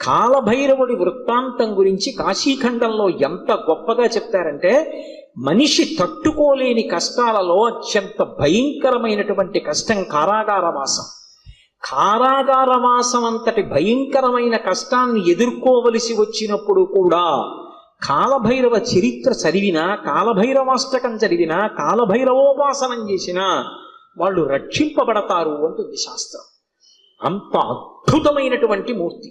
కాలభైరవుడి వృత్తాంతం గురించి కాశీఖండంలో ఎంత గొప్పగా చెప్తారంటే మనిషి తట్టుకోలేని కష్టాలలో అత్యంత భయంకరమైనటువంటి కష్టం కారాగారవాసం కారాగారవాసం అంతటి భయంకరమైన కష్టాన్ని ఎదుర్కోవలసి వచ్చినప్పుడు కూడా కాలభైరవ చరిత్ర చదివినా కాలభైరవాష్టకం చదివినా కాలభైరవోపాసనం చేసినా వాళ్ళు రక్షింపబడతారు అంటుంది శాస్త్రం. అంత అద్భుతమైనటువంటి మూర్తి.